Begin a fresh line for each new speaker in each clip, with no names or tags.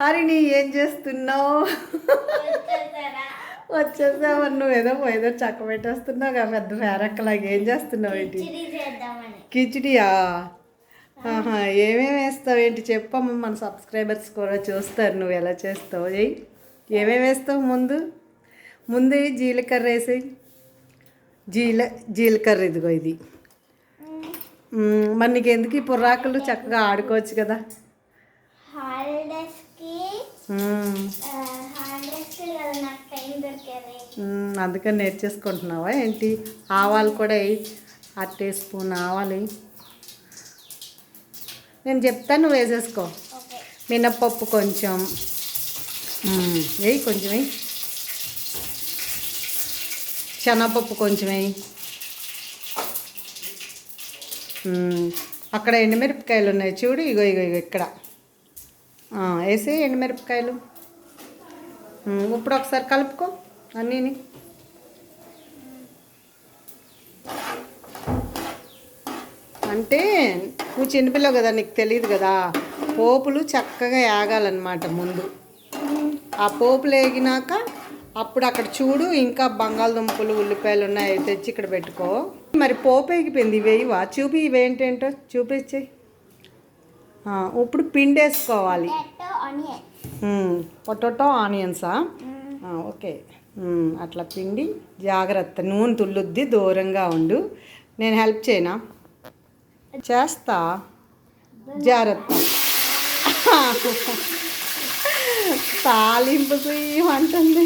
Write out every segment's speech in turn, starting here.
హరిణి ఏం చేస్తున్నావు? వచ్చేసావు? నువ్వు ఏదో ఏదో చక్క పెట్టేస్తున్నావు కదా పెద్ద ఫేరక్కలాగా ఏం చేస్తున్నావు ఏంటి? కిచిడియా? ఆహా ఏమేమి వేస్తావు ఏంటి? చెప్పమ్మ మన సబ్స్క్రైబర్స్ కూడా చూస్తారు. నువ్వు ఎలా చేస్తావు? ఏయ్ ఏమేమి వేస్తావు ముందు? ముందు జీలకర్ర వేసి జీల జీలకర్ర ఇదిగో ఇది. మరి నీకు ఎందుకు ఈ పుర్రాకులు? చక్కగా ఆడుకోవచ్చు కదా. అందుకని నేర్చేసుకుంటున్నావా ఏంటి? ఆవాలు కూడా వేయి అట్టే స్పూన్ ఆవాలు. నేను చెప్తాను నువ్వు వేసేసుకో. మినప్పప్పు కొంచెం. వేయి కొంచెం వేయి శనగపప్పు కొంచెం వేయి అక్కడ ఎండుమిరపకాయలు ఉన్నాయి చూడు ఇగో ఇగో ఇగో ఇక్కడ. వేసి ఎండుమిరపకాయలు. ఇప్పుడు ఒకసారి కలుపుకో అన్నీని. అంటే నువ్వు చిన్నపిల్లవు కదా నీకు తెలియదు కదా పోపులు చక్కగా ఏగాలన్నమాట ముందు. ఆ పోపులు వేగినాక అప్పుడు అక్కడ చూడు ఇంకా బంగాళదుంపలు ఉల్లిపాయలు ఉన్నాయి అవి తెచ్చి ఇక్కడ పెట్టుకో. మరి పోపు వేగిపోయింది ఇవేవా చూపి ఇవేంటేంటో చూపించేయి ఇప్పుడు పిండి వేసుకోవాలి
పొటాటో ఆనియన్.
పొటాటో ఆనియన్సా? ఓకే. అట్లా పిండి జాగ్రత్త. నూనె తుల్లుద్ది దూరంగా ఉండు. నేను హెల్ప్ చేయనా? చేస్తా. జాగ్రత్త. తాలింపు అంటుంది.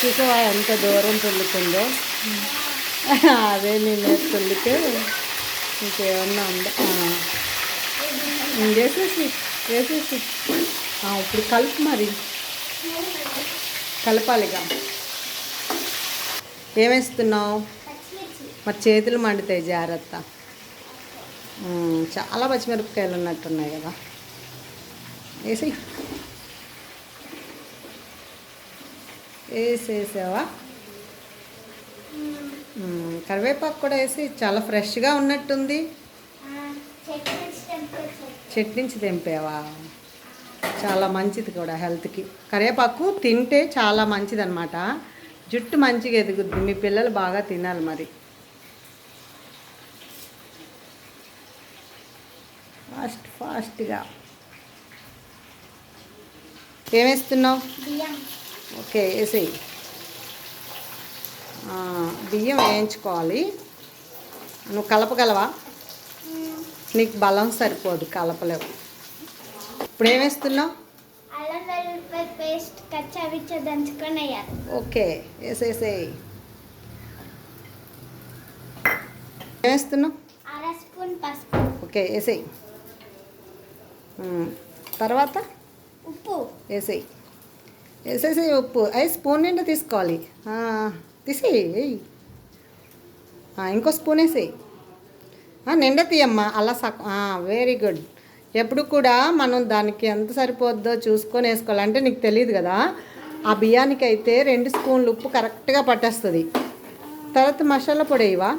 చూసావా ఎంత దూరం తుల్లుతుందో అదే నేను తుల్లితే ఇంకేమన్నా ఉందా? వేసేసి వేసేసి. ఇప్పుడు కలుపు మరి. కలపాలిగా. ఏమేస్తున్నావు మరి చేతులు మండుతాయి జాగ్రత్త. చాలా పచ్చిమిరపకాయలు ఉన్నట్టున్నాయి కదా. వేసి వేసేసావా? కరివేపాకు కూడా వేసి చాలా ఫ్రెష్గా ఉన్నట్టుంది.
చెట్టు నుంచి టెంపుల్
చెట్టు. నుంచి తెంపావా? చాలా మంచిది కూడా హెల్త్కి. కరివేపాకు తింటే చాలా మంచిది అనమాట జుట్టు మంచిగా ఎదుగుద్ది. మీ పిల్లలు బాగా తినాలి మరి. ఫాస్ట్ ఫాస్ట్గా. ఏమేస్తున్నావు ఓకే వేసేయి. బియ్యం వేయించుకోవాలి. నువ్వు కలపగలవా? నీకు బలం సరిపోదు కలపలేవు. ఇప్పుడు ఏమేస్తున్నావు
అల్లం వెల్లుల్లిపాయ పేస్ట్ దంచుకొని వేయాలి.
ఓకే వేసేసేయి. ఏమేస్తున్నావు
అర స్పూన్ పసుపు.
ఓకే వేసేయి. తర్వాత?
ఉప్పు.
వేసేయి. వేసేసేయి ఉప్పు. అవి స్పూన్ నిండా తీసుకోవాలి. తీసేయి ఇంకో స్పూన్ వేసేయి. నిండా తీయమ్మా అలా సక్ వెరీ గుడ్ ఎప్పుడు కూడా మనం దానికి ఎంత సరిపోద్దో చూసుకొని వేసుకోవాలి. అంటే నీకు తెలియదు కదా ఆ బియ్యానికి అయితే రెండు స్పూన్లు ఉప్పు కరెక్ట్గా పట్టేస్తుంది. తర్వాత మసాలా పొడి వేయవా?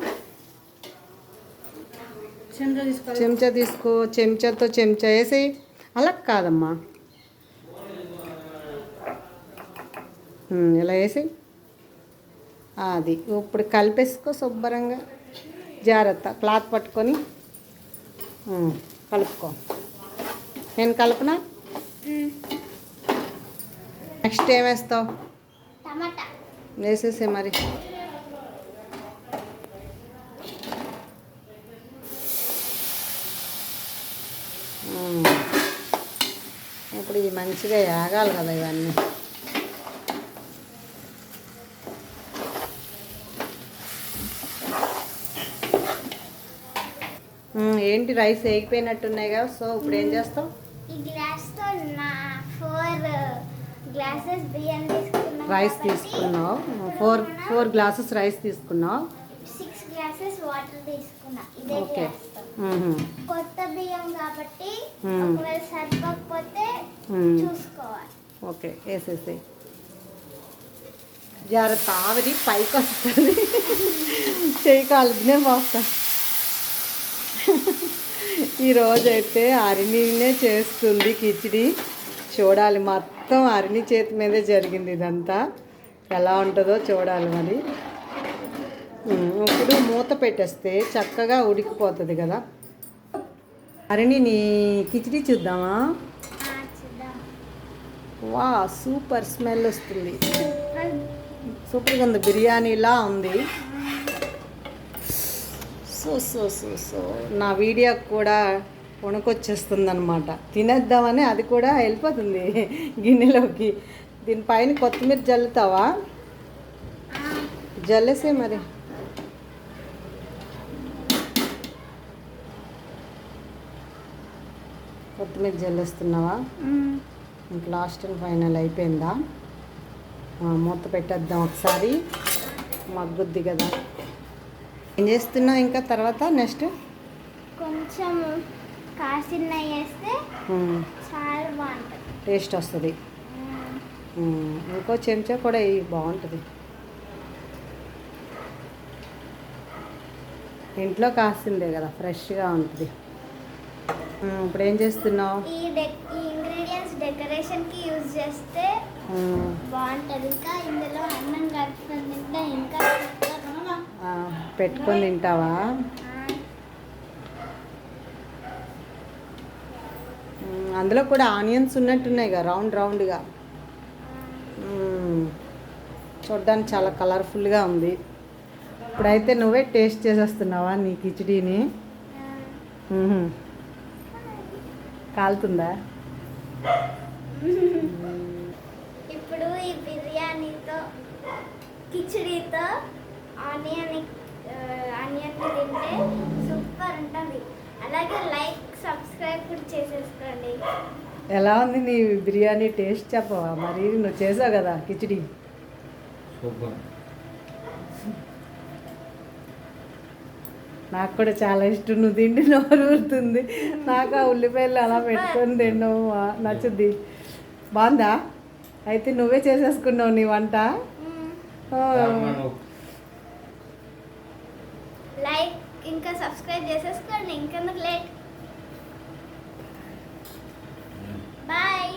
చెంచా తీసుకో చెంచాతో చెంచా వేసి అలా కాదమ్మా. ఇలా వేసి అది. ఇప్పుడు కలిపేసుకో శుభ్రంగా. జాగ్రత్త. క్లాత్ పట్టుకొని. కలుపుకో. నేను కలుపునా? నెక్స్ట్ ఏం వేస్తావు? వేసేసే మరి. ఇప్పుడు ఇది మంచిగా యాగాలి కదా ఇవన్నీ. ఏంటి రైస్ వేగిపోయినట్టున్నాయి కదా సో ఇప్పుడు ఏం చేస్తావు
ఈ గ్లాస్తో నా ఫోర్ గ్లాసెస్ బియ్యం తీసుకున్నాం
రైస్ తీసుకున్నావు. ఫోర్ ఫోర్ గ్లాసెస్ రైస్ తీసుకున్నావు.
సిక్స్ గ్లాసెస్ వాటర్ తీసుకున్నా. ఇదే
ఓకే.
గ్లాస్తో.
మ్మ్హ.
కొత్త బియ్యం కాబట్టి
మ్మ్.
ఒకవేళ సరిపోకపోతే
మ్మ్.
చూసుకోవాలి.
ఓకే వేసేసాయి. జాగ్రత్త ఆవిరి పైకి వస్తుంది. చేయి కాలుతూనే పోస్తా ఈరోజు అయితే అరిణినే చేస్తుంది కిచిడి. చూడాలి మొత్తం అరిణి చేతి మీదే జరిగింది ఇదంతా. ఎలా ఉంటుందో చూడాలి మరి. ఇప్పుడు మూత పెట్టేస్తే చక్కగా ఉడికిపోతుంది కదా. అరిణిని కిచిడి చూద్దామా? వా సూపర్ స్మెల్ వస్తుంది. సూపర్గా ఉంది. బిర్యానీలా ఉంది. So so so so. నా వీడియో కూడా వణుకొచ్చేస్తుంది అనమాట తినేద్దామని అది కూడా వెళ్ళిపోతుంది గిన్నెలోకి. దీనిపైన కొత్తిమీర జల్లుతావా? జల్లేసే మరి. కొత్తిమీర జల్లేస్తున్నావా? ఇంక లాస్ట్ అండ్ ఫైనల్ అయిపోయిందా? మూత పెట్టేద్దాం ఒకసారి. మగ్గుద్ది కదా. ఏం చేస్తున్నావు ఇంకా తర్వాత నెక్స్ట్?
కొంచెం కాసిన వేస్తే చాలా బాగుంటుంది.
టేస్ట్ వస్తుంది. ఇంకో చెంచా కూడా బాగుంటుంది. ఇంట్లో కాసిందే కదా ఫ్రెష్గా ఉంటుంది. ఇప్పుడు ఏం చేస్తున్నావు?
ఈ ఇంగ్రీడియంట్స్ డెకరేషన్కి యూజ్ చేస్తే బాగుంటుంది. ఇంకా ఇందులో అన్నం
ఆ, పెట్టుకొని తింటావా? అందులో కూడా ఆనియన్స్ ఉన్నట్టున్నాయి కదా రౌండ్ రౌండ్గా. చూడడానికి చూడ్డానికి చాలా కలర్ఫుల్గా ఉంది. ఇప్పుడైతే నువ్వే టేస్ట్ చేసేస్తున్నావా నీ కిచడీని? కాలుతుందా?
ఇప్పుడు ఈ బిర్యానీతో కిచడీతో ఆనియన్ ఆనియన్ తింటే సూపర్ ఉంటుంది. అలాగే లైక్ సబ్స్క్రైబ్ కూడా చేసేసుకోండి.
ఎలా ఉంది నీ బిర్యానీ టేస్ట్ చెప్పవా? మరి నువ్వు చేసావు కదా కిచడీ?
సూపర్.
నాకు కూడా చాలా ఇష్టం. నువ్వు తిండి నోరు ఊరుతుంది. నాకు ఆ ఉల్లిపాయలు అలా పెట్టుకొని తిన్నావు నచ్చుద్ది. బాగుందా? అయితే నువ్వే చేసేసుకున్నావు నీ వంట?
ఇంకా సబ్స్క్రైబ్ చేసేసుకోండి ఇంకా లేట్ బాయ్